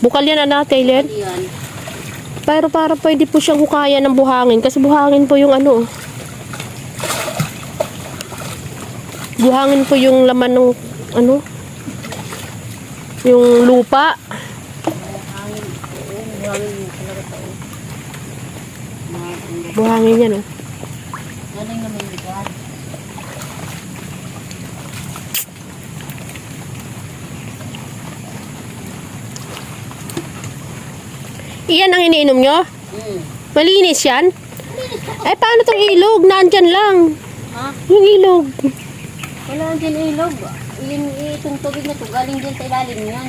Bukal yan, anak, Taylor. Pero para pwede po siyang hukayan ng buhangin. Kasi buhangin po yung ano. Buhangin po yung laman ng ano. Yung lupa. Buhangin yan, oh. Galing naman yung bigat. Iyan ang iniinom nyo? Hmm. Malinis yan? Eh, paano tong ilog? Nandyan lang. Ha? Yung ilog. Wala din ilog. Yung itong tubig na to, galing din sa ilalim yan.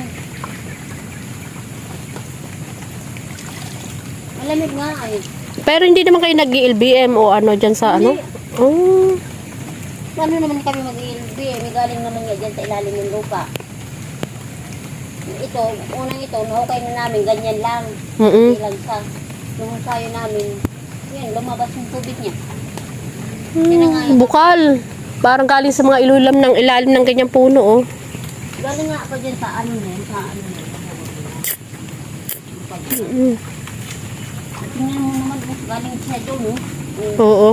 Malamig nga ay. Pero hindi naman kayo nag-LBM o ano dyan sa ano? Oh. Ano naman kami. May galing naman nga dyan sa ilalim ng lupa. Ito, unang ito, nahukay na namin, ganyan lang. Mm-mm. Hindi lang sa nung sayo namin, yan, lumabas yung tubig niya. Hmm, bukal. Parang galing sa mga ilulam ng ilalim ng ganyang puno, oh. Galing nga ako dyan sa ano na yun, sa ano na yun. Mm. Tingnan mo naman, oh, galing siya doon, oh. Oh, Oo.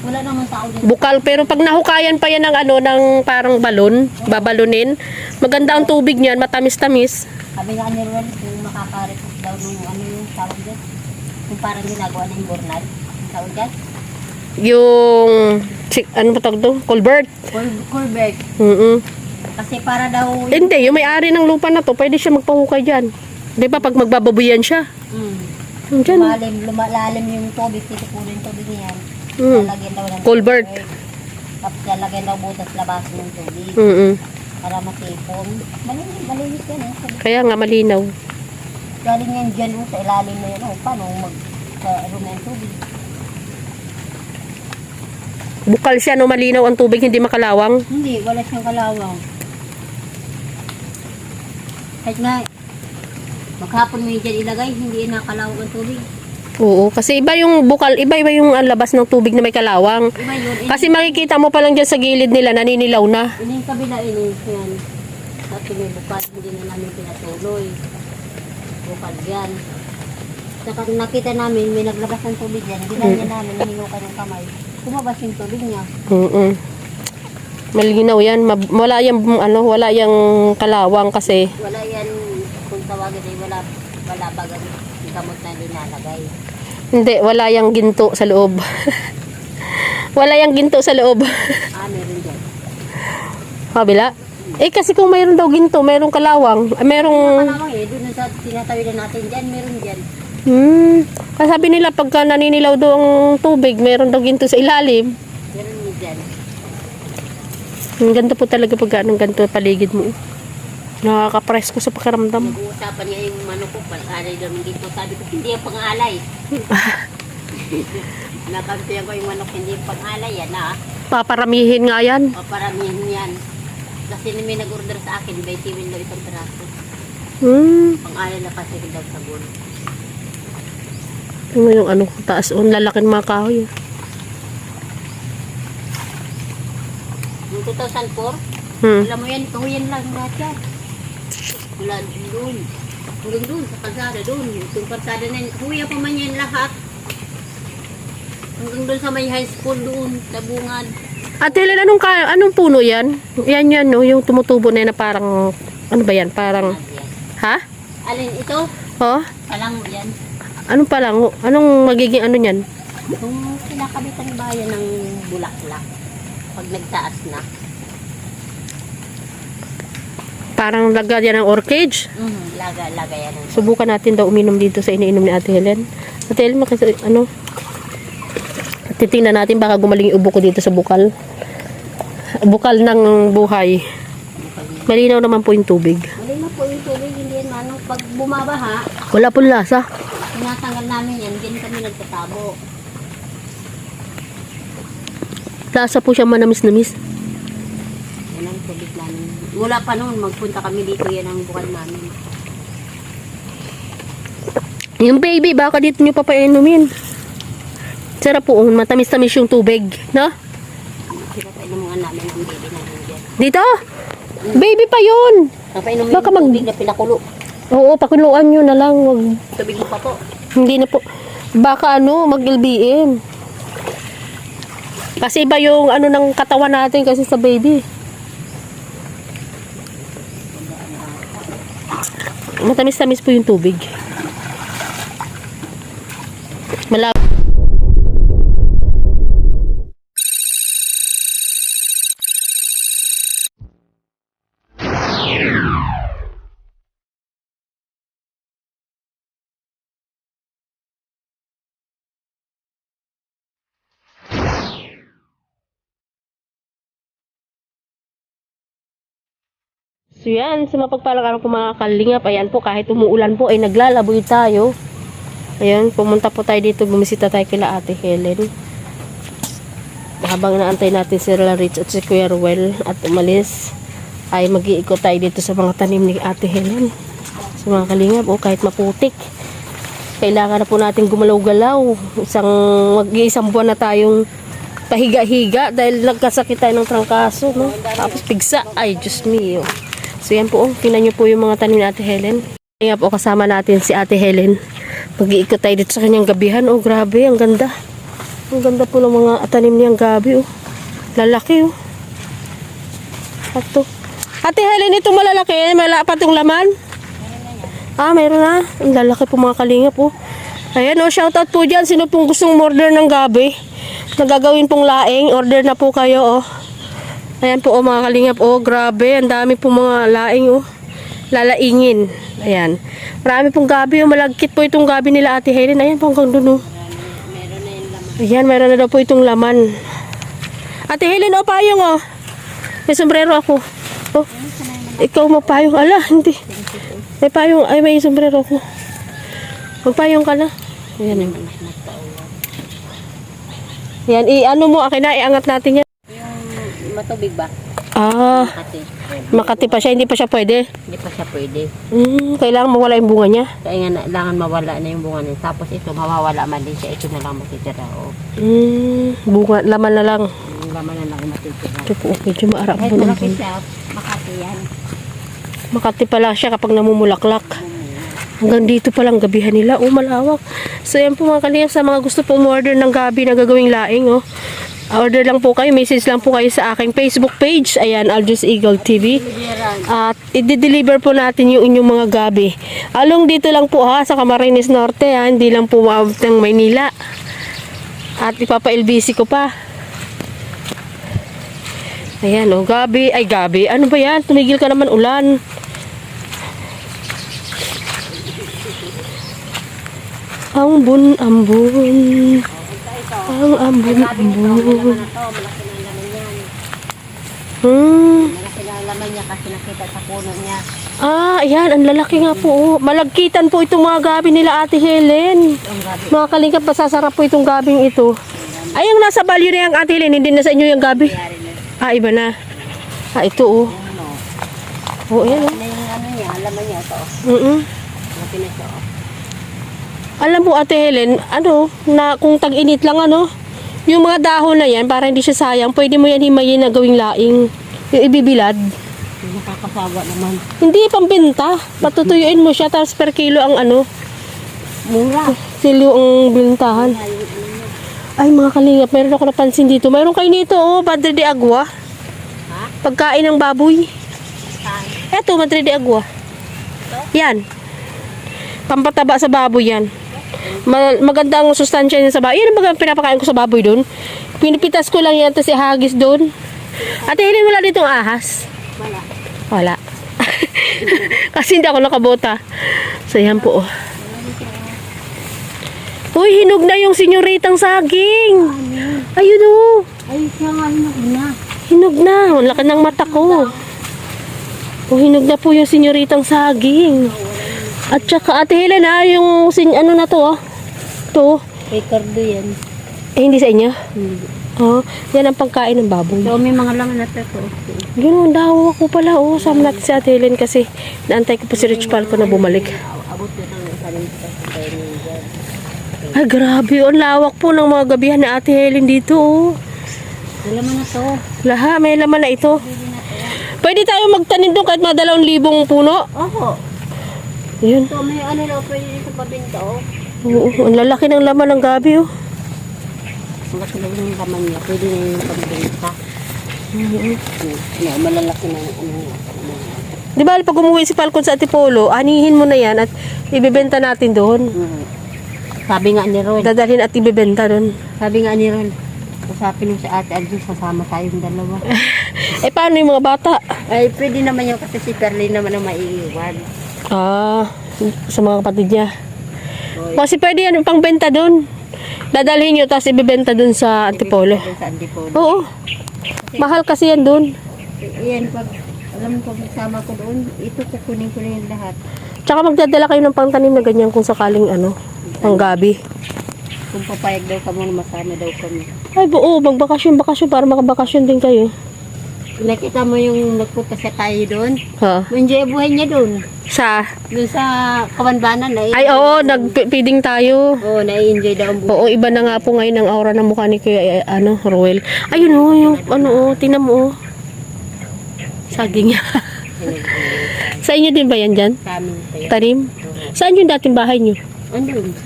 Wala naman tao dyan. Bukal, pero pag nahukayan pa yan ng ano, ng parang balon, babalunin, maganda ang tubig niyan, matamis-tamis. Sabi nga ni Ruel, kung makaka-report daw nung ano yung tawag dyan. Kung parang ginagawa na yung Bornal. Tawag dyan? Yung, chik, ano ba tawag doon? Colbert. Col- Colbert. Mm Kasi para daw yung... Hindi, yung may-ari ng lupa na to, pwede siya magpahukay dyan. Di ba, pag magbababuyan siya. Mm. Yung Dyan. Lumalim, lumalalim yung tubig, titipulo yung tubig niyan. Mm. Lalagyan daw ng Colbert. Tapos lalagyan daw butas labas ng tubig Mm para matipon. Malinis, malinis yan eh. Sabi- Kaya nga, malinaw. Galing yan dyan oh, sa ilalim na yun. Oh, paano mag sa na yung tubig? Bukal siya, no, malinaw ang tubig, hindi makalawang. Hindi, wala siyang kalawang. Kahit nga, maghapon mo yun dyan ilagay, hindi nakalawang ang tubig. Oo, kasi iba yung bukal, iba iba yung ah, labas ng tubig na may kalawang. Iba yun. Ini, Kasi makikita mo pa lang dyan sa gilid nila, naninilaw na. ini yung kabila, ini yan. Dati may bukal, hindi na namin pinatuloy. Bukal yan. Saka kung nakita namin, may naglabas ng tubig yan. Ginanya namin, hininukan ng kamay. Kumabas yung tubig niya. Oo. Malinaw yan. Mab- wala yung, ano, wala yung kalawang kasi. Wala yan, kung tawagan ay wala, wala bagang gamot na linalagay. Hindi, wala yung ginto sa loob. wala yung ginto sa loob. Ah, meron dyan. Kabila? Eh kasi kung mayroon daw ginto, mayroong kalawang, ah, mayroong... Malamang eh, doon sa tinatawid na natin dyan, meron dyan. Hmm. Kasi sabi nila pagka naninilaw daw ang tubig, mayroon daw ginto sa ilalim. Meron dyan. Ang ganda po talaga pag anong ganito paligid mo. Nakaka-press ko sa pakiramdam. Nag-uusapan niya yung manok ko, pag-alay naman dito. Sabi ko, hindi yung pang-alay. Nakampiyan ko yung manok, hindi yung pang-alay yan ah. Paparamihin nga yan. O paramihan yan. Kasi may nag-order sa akin, 20 win daw isang. Hmm. Pang-alay na kasi daw sa buwan. Ano yung ano, taas on, lalaking mga kahoy. Yung 2004, Hmm. alam mo yan, kahuyan lang lahat yan. Mula doon. Hanggang doon, sa kalsada doon. Yung kalsada na yun, kahuya pa man yan lahat. Hanggang doon sa may high school doon, sa bungad. At Helen, anong, ka, anong puno yan? Yan yan, no? Yung tumutubo na yan na parang, ano ba yan? Parang, ha? Alin ito? Oh? Palang yan. Anong palang? Anong magiging ano yan? Kung kinakabitan bayan ng bulaklak, pag nagtaas na, Parang lagyan ng orchid. mm, laga, laga yan. ang- Subukan natin daw uminom dito sa iniinom ni Ate Helen. Ate Helen, makisa, ano? Titingnan natin baka gumaling yung ubo ko dito sa bukal. Bukal ng buhay. Malinaw naman po yung tubig. Mali na po yung tubig, hindi yan manong. Pag bumabaha, Wala pong lasa. tinatanggal namin yan, hindi kami nagtatabo. Lasa po siya manamis-namis. Yan ang tubig namin. Mula pa noon, magpunta kami dito, yan ang bukal namin. Yung baby, baka dito nyo papainumin. Sarap po, oh, matamis-tamis yung tubig. No? Pinapainom mga namin ang baby namin dyan. Dito? Baby pa yun! Napainom Baka yung mag- tubig na pinakulo. Oo, pakuluan nyo na lang. Wag, Tubig mo pa po. hindi na po. Baka ano, mag-LBM. Kasi iba yung ano ng katawan natin kasi sa baby. Matamis-tamis po yung tubig. Malab So yan, sa mapagpalang araw po mga kalingap, ayan po, kahit umuulan po ay naglalaboy tayo. Ayan, pumunta po tayo dito, bumisita tayo kila Ate Helen. Habang naantay natin si Rela Rich at si Kuya Ruel at umalis, ay mag-iikot tayo dito sa mga tanim ni Ate Helen. Sa mga kalingap, o kahit maputik. Kailangan na po natin gumalaw-galaw. Isang, mag-iisang buwan na tayong pahiga-higa dahil nagkasakit tayo ng trangkaso, no? Tapos pigsa, ay, Diyos mio. So yan po, oh, tingnan nyo po yung mga tanim ni Ate Helen. Kaya po kasama natin si Ate Helen. Mag-iikot tayo dito sa kanyang gabihan. Oh, grabe, ang ganda. Ang ganda po ng mga tanim niyang gabi, oh. Lalaki, oh. Ato. Ate Helen, itong malalaki, mala pa itong laman? Ah, mayroon na. Ang lalaki po mga kalingap, oh. Ayan, oh, shoutout po dyan. Sino pong gustong order ng gabi? Nagagawin pong laing, order na po kayo, oh. Ayan po, oh, mga kalingap. Oh, grabe. Ang dami po mga laing, oh. Lalaingin. Ayan. Marami pong gabi, oh. Malagkit po itong gabi nila, Ate Helen. Ayan po, hanggang dun, oh. Ayan, meron na daw po itong laman. Ate Helen, oh, payong, oh. May sombrero ako. Oh, ikaw magpayong. Ala, hindi. May payong. Ay, may sombrero ako. Magpayong ka na. Ayan, oh. Yan, i-ano mo, akin na, iangat natin yan. Matubig ba? Ah, Kasi makati pa siya, hindi pa siya pwede. hindi pa siya pwede. Hmm, kailangan mawala yung bunga niya. Kaya nga kailangan mawala na yung bunga niya. Tapos ito, mawawala man din siya. Ito na lang matitira. O, Hmm, bunga, laman na lang. yung laman na lang yung matitira. Ito po, medyo maarap Kahit po ng malaki siya, makati yan. Makati pala siya kapag namumulaklak. Hanggang dito palang gabihan nila. Oh, malawak. So, yan po mga kanina sa mga gusto po order ng gabi na gagawing laing, oh. Order lang po kayo, message lang po kayo sa aking Facebook page. Ayan, Aldous Eagle TV. At i-deliver po natin yung inyong mga gabi. Along dito lang po ha, sa Camarines Norte ha, hindi lang po maabot ng Maynila. At ipapa-LBC ko pa. Ayan o, gabi. Ay, gabi. Ano ba yan? Tumigil ka naman ulan. Ang bun, ambun. Ang ambun, ambun. Hmm. Malaki na laman niya kasi nakita sa puno niya. Ah, ayan. Ang lalaki nga po. oh. Malagkitan po itong mga gabi nila Ate Helen. Mga kalingap, masasarap po itong gabing ito. Ay, yung nasa balyo na yung Ate Helen, hindi na sa inyo yung gabi. Ah, iba na. Ah, ito oh. Ano? Oh, ayan oh. Na yung ano niya, laman niya ito. Mm-mm. Malaki na oh. Alam mo Ate Helen, ano, na kung tag-init lang ano, yung mga dahon na yan, para hindi siya sayang, pwede mo yan himayin na gawing laing. Yung ibibilad. Nakakasawa naman. Hindi pambenta. Patutuyuin mo siya, tapos per kilo ang ano, Mura. silyo ang bintahan. Ay, mga kalingap, meron ako napansin dito. Meron kayo nito, oh, Padre de Agua. Ha? Pagkain ng baboy. Saan? Eto, Madre de Agua. Yan. Pampataba sa baboy yan. Ma- maganda ang sustansya niya sa baboy. Yan ang pinapakain ko sa baboy doon. Pinipitas ko lang yan, tapos ihagis doon. Ate Helen, wala ditong ahas. Wala. Wala. Kasi hindi ako nakabota. So, yan po. oh. Uy, hinog na yung senyoritang saging. Ayun oh. Ay, siya nga yun na. Hinog na. Laki ng mata ko. Oh, hinog na po yung senyoritang saging. At saka, Ate Helen ha, yung sin ano na to ah. To. Ricardo yan. Eh, hindi sa inyo? Hindi. Oh, yan ang pagkain ng baboy. So, may mga laman na ito. ito. Yun, daw ako pala. Oh, sama natin si Ate Helen kasi naantay ko po si Rich Palco na bumalik. Na. Ay, grabe. oh, Ang lawak po ng mga gabihan ni Ate Helen dito. Oh. May laman na to. Laha, may laman na ito. Pwede tayo magtanim doon kahit mga dalawang libong puno. Opo. Yun. So, may ano na pwede dito pabinta, oh. Oo, ang lalaki ng laman ng gabi, oh. Ang laki yung laman niya, pwede na yung pagbenta. Oo. Yeah, malalaki na yung ano. Di ba, pag umuwi si Falcon sa Antipolo, anihin mo na yan at ibibenta natin doon. Mm. Sabi nga ni Ron, Dadalhin at ibibenta doon. sabi nga ni Ron, usapin mo si ate Agnes, sasama tayong dalawa. Eh, paano yung mga bata? Ay, pwede naman yung kasi si Perlin naman ang maiiwan. Ah, sa mga kapatid niya. Kasi pwede yan, pang benta doon. Dadalhin nyo, tapos ibibenta doon sa Antipolo. Sa Antipolo. Oo. Mahal kasi yan doon. Iyan, pag, alam mo, pag nagsama ko doon, ito kukunin ko na yung lahat. Tsaka magdadala kayo ng pangtanim na ganyan kung sakaling ano, pang gabi. Kung papayag daw ka muna, masama daw kami. Ay, buo, magbakasyon, bakasyon para makabakasyon din kayo. Nakita mo yung nagpunta sa tayo doon? Ha? Enjoy buhay niya doon. Sa? Doon sa kabanbanan na Ay, oo, nag-feeding tayo. Oo, na-enjoy daw ang buhay. Oo, iba na nga po ngayon ang aura ng mukha ni Kuya, eh, ano, Roel. Ayun oh, yung, ano oh, tingnan mo oh. Saging niya. Sa inyo din ba yan dyan? Sa amin kayo. Tanim? Saan yung dating bahay niyo? Andun.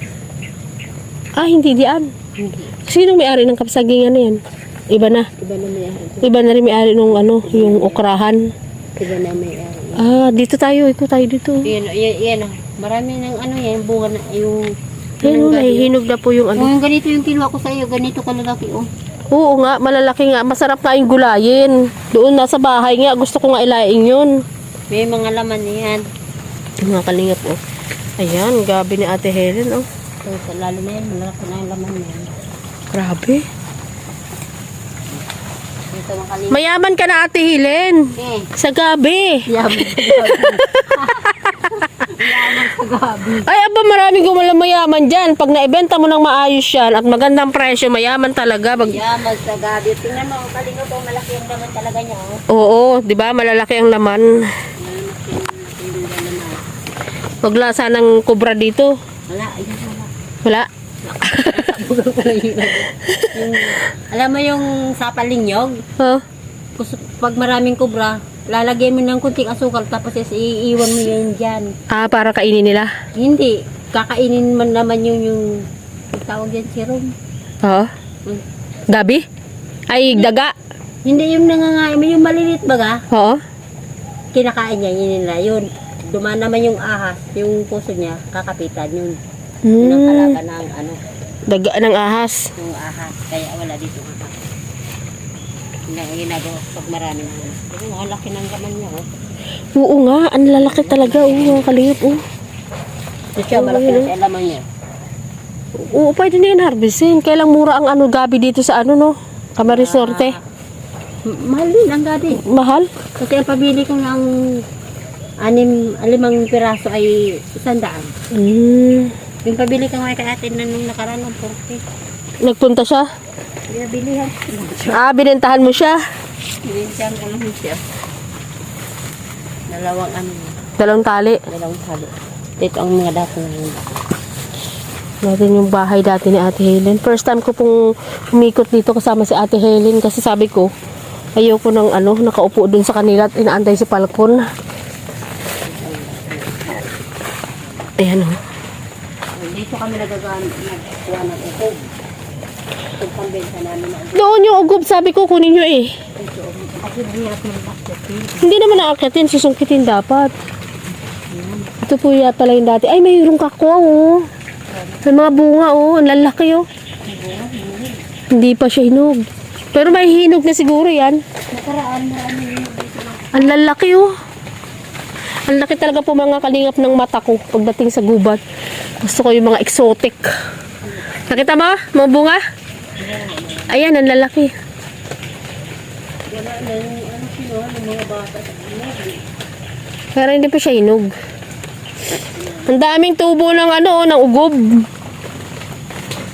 Ah, hindi diyan. Hindi. Sino may-ari ng kapsagingan na yan? Iba na. Iba na may ari. Iba na rin may-ari nung ano, yung okrahan. Iba na may ari. Ah, dito tayo. Ikaw tayo dito. Yan, yan, yan. Marami ng ano yan, bunga na yung... Ayun, nahihinog na po yung ano. Yung ganito yung kinuha ko sa iyo, ganito kalalaki oh. Oo nga, malalaki nga. Masarap nga yung gulayin. Doon nasa bahay nga. Gusto ko nga ilaing yun. May mga laman yan. Yung mga kalingap oh. Ayan, gabi ni Ate Helen oh. So, lalo na yan, malaki na yung laman yan. Grabe. Dito. Mayaman ka na Ate Helen. Eh, Sa gabi. yaman sa gabi. yaman sa gabi. Ay, aba maraming gumalang mayaman dyan. Pag naibenta mo ng maayos yan at magandang presyo, mayaman talaga. Mag- Yaman sa gabi. Tingnan mo, kalinga po, malaki yung laman talaga niya oh. Oo, di ba? Malalaki ang laman. Laman. Wagla sanang kubra dito. Wala, ayun wala. Wala. Yung, alam mo yung sapalinyog? Huh? Pag maraming kubra, lalagyan mo ng kunting asukal tapos is iiwan mo yun dyan. Ah, para kainin nila. Hindi, kakainin man naman yung yung yung tawag yan serum. Oo. Hmm. Gabi? Ay, daga. Hindi yung nangangain mo, yung maliliit baga, Oo. kinakain niya, yun nila, yun. Dumaan naman yung ahas, yung puso niya, kakapitan yun. Yun ang Hmm. kalaban ng ano, Daga ng ahas. yung ahas. Kaya wala dito ang ahas. Yun ang ginagawa pag marami na. Pero ang laki ng gaman niya, oh. Oo nga, ang lalaki talaga. Oo, mga kalingap. Oo. Siya, malaki na siya laman niya. Oo, pwede na yan harvestin. Kailang mura ang ano gabi dito sa ano, no? Camarines Norte. M- mahal din ang gabi. Mahal? Kasi ang pabili ko ng anim, limang piraso ay isandaan. Hmm. Yung pabili ko nga kay ate na nung nakaraan ng 40. Nagpunta siya? Kaya bilihan. Ah, binentahan mo siya. Bilihan ko lang siya. Dalawang ano, Dalawang tali. dalawang salo. Dito ang mga dato na yun. Natin yung bahay dati ni Ate Helen. First time ko pong umikot dito kasama si Ate Helen kasi sabi ko, ayoko nang ano, nakaupo dun sa kanila at inaantay si Falcon. Ayan o. Dito kami nagagaan, nagkuha ng ukog. Ukog pambenta namin na Doon yung ugob, sabi ko, kunin nyo eh. ito. Kasi mahirap ng basket. Hindi naman naakyatin, susungkitin dapat. Ito po yata pala yung dati. Ay, mayroong kakwa oh. May mga bunga oh, ang lalaki oh. Hindi pa siya hinog. Pero may hinog na siguro yan. Nakaraan, na. Ang lalaki oh. Ang laki talaga po mga kalingap ng mata ko pagdating sa gubat. Gusto ko yung mga exotic. Nakita mo? Mga bunga? Ayan, ang lalaki. Wala na yung ano kinuha ng mga bata sa. Pero hindi pa siya hinog. Ang daming tubo ng ano, ng ugob.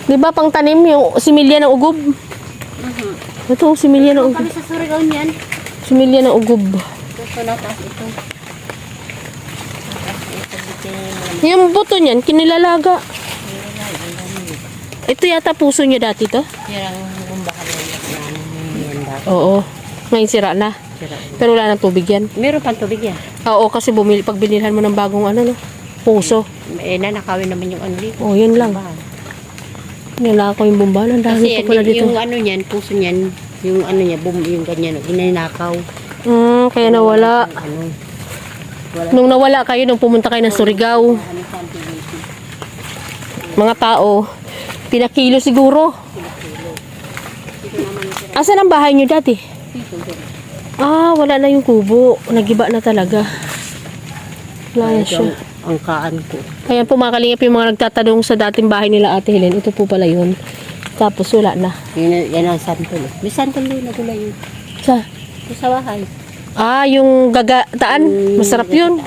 Di ba pang tanim yung similya ng ugob? Uh-huh. Ito, similya ng ugob. Kami sa Surigao niyan. Similya ng ugob. Ito natas ito. Yung buto niyan, kinilalaga. Ito yata puso niya dati to? Yan yan. Oo. Ngayon sira na. Pero wala nang tubig yan. Meron pang tubig yan. Oo, kasi bumili, pag binilhan mo ng bagong ano, no? puso. Eh, nanakawin naman yung ano dito. Oh, yun lang. Ba? Nilako yung bomba. Ang dami pa pala yan, dito. yung ano niyan, puso niyan, yung ano niya, boom, yung ganyan, inanakaw. Hmm, kaya nawala. Ano. Nung nawala kayo, nung pumunta kayo ng Surigao, mga tao, pinakilo siguro. Asan ang bahay nyo dati? Ah, wala na yung kubo. Nagiba na talaga. Wala na siya. ang, kaan ko. Kaya po mga kalingap yung mga nagtatanong sa dating bahay nila Ate Helen, ito po pala yun. Tapos wala na. Yan, yan ang santol. May santol na gulay yun. Sa, sa bahay. Ah, yung gagataan. Masarap yun.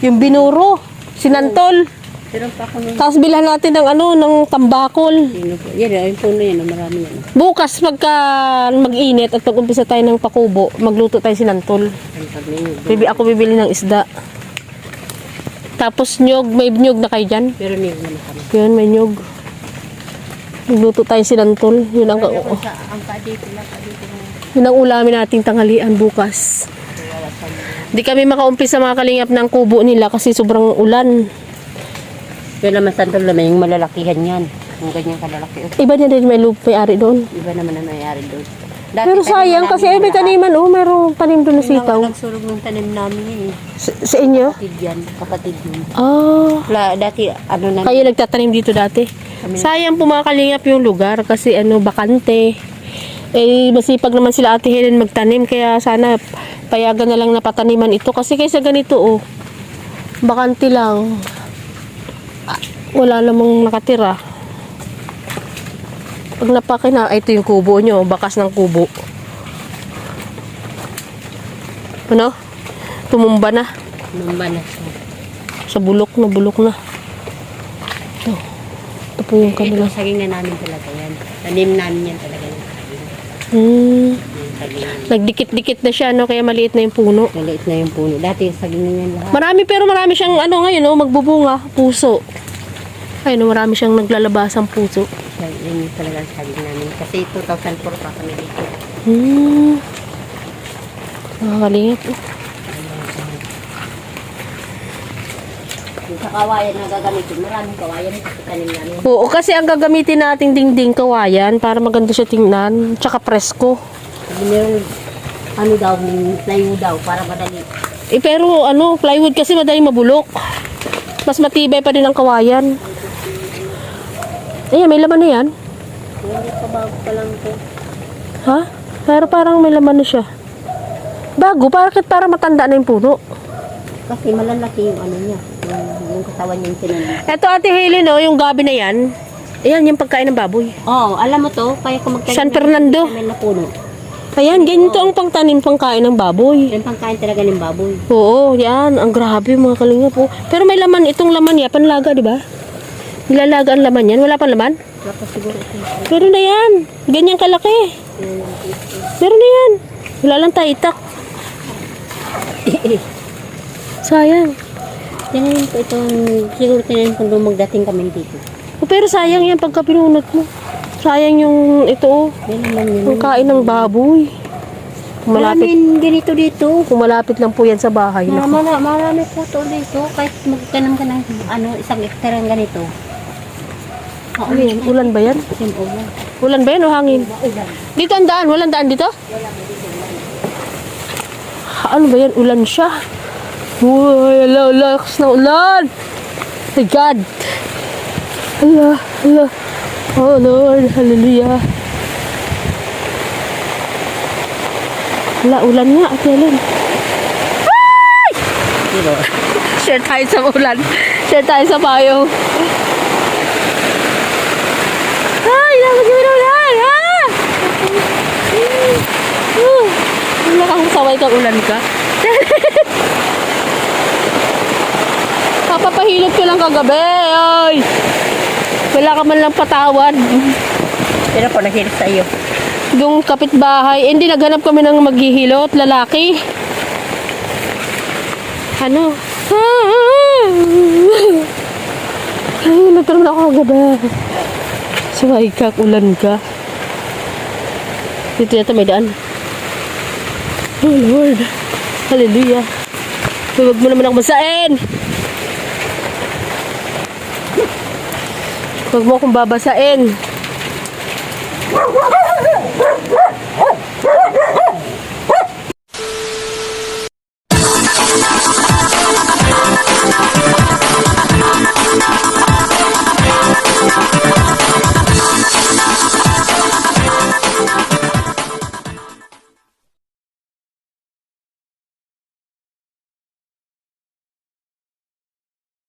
Yung binuro. Sinantol. Pa ako. Tapos bilhan natin ng ano, ng tambakol. Sino po? Yan, yung puno yan, marami yan. Bukas pagka mag-init at pag-umpisa tayo ng pakubo, magluto tayo sinantol. Yun. Bibi, ako bibili ng isda. Tapos nyog, may nyog na kayo dyan. Pero niyo naman kami. Yun, may nyog. Magluto tayo sinantol. Yun ang, ang kadito lang, kadito lang. Yun ang ulamin nating tanghalian bukas. Di kami makaumpisa mga kalingap ng kubo nila kasi sobrang ulan. Pero naman santol naman, yung malalakihan yan. Yung ganyan kalalaki. oh. Iba na rin may lupa ari doon. Iba naman ang nangyari doon. Dati Pero sayang kasi yung may taniman. Oh, mayroong tanim doon na Yun sitaw. ang nagsurog ng tanim namin eh. Sa, sa inyo? Kapatid yan, kapatid yun. Ah. Wala, dati ano na. Kayo nagtatanim dito dati. Kami- Sayang po mga kalingap yung lugar kasi ano, bakante. Eh, masipag naman sila ate Helen magtanim kaya sana payagan na lang na pataniman ito kasi kaysa ganito oh. Bakante lang. Wala namang nakatira. Pag napaki na, ito yung kubo nyo, bakas ng kubo. Ano? Tumumba na. Numba na. Sa bulok na, bulok na. Ito. Ito po yung Ito, kanila. saging na namin talaga yan. Tanim namin yan talaga. Hmm. Nagdikit-dikit na siya, no? Kaya maliit na yung puno. Maliit na yung puno. Dati saging na yan lahat. Marami, pero marami siyang, ano ngayon, no? Magbubunga. Puso. Ayun, no? Marami siyang naglalabasang puso. Yun yung talaga saging namin. Kasi 2004 pa kami dito. Hmm. Nakakalingit. oh. Sa kawayan na gagamitin, maraming kawayan kasi tanim namin. Oo, kasi ang gagamitin nating dingding kawayan para maganda siya tingnan. Tsaka presko. Meron, ano daw, plywood daw, para madali. Eh, pero ano, plywood kasi madaling mabulok. Mas matibay pa din ang kawayan. Ayan, may laman na yan. Pa bago pa lang to. Ha? Pero parang may laman na siya. Bago, bakit para matanda na yung puno? Kasi malalaki yung ano niya, yung, yung katawan niya yung tinanim. Eto ate Hailey, no, yung gabi na yan. Ayan, yung pagkain ng baboy. Oo, oh, alam mo to, kaya kung magtanim San Fernando. na puno. Ayan, ganito ang pangtanim pangkain ng baboy. Yan pangkain talaga ng baboy. Oo, yan. Ang grabe mga kalinga po. Pero may laman, itong laman niya, panlaga, di ba? Nilalaga ang laman yan. Wala pang laman? Tapos siguro ito. Meron na yan. Ganyan kalaki. Meron na yan. Wala lang tayo itak. Sayang. Tinanim ko itong, siguro tinanim ko nung magdating kami dito. O, pero sayang yan pagka pinunot mo. Sayang yung ito oh. Yan naman yun. Ang kain ng baboy. Kung malapit, Maraming ganito dito. kung malapit lang po yan sa bahay. Marami, Naku. marami, marami po to dito. Kahit magtanong ka ng ano, isang hektarang ganito. Ano yan? Ulan ba yan? Yung ulan. Ulan ba yan o hangin? Ulan. Dito ang daan. Walang daan dito? Ano ba yan? Ulan siya. Uy, ala, lakas na ulan. My God. Ala, ala. Oh Lord, hallelujah. Wala, ulan nga, Ate Helen. Ay! Share tayo sa ulan. Share tayo sa payong. Ay, dapat kami na ulan! Uh, Wala kang saway kang ulan ka. Papapahilot ko lang kagabi. Ay! Wala ka man lang patawad. pero po nahirit sa iyo. Yung kapitbahay, eh, hindi naghanap kami ng maghihilot, lalaki. Ano? Ay, nagkaroon ako agad. Suway ka, ulan ka. Dito yata may daan. Oh Lord. Hallelujah. Huwag mo naman ako masain. Huwag mo akong babasain.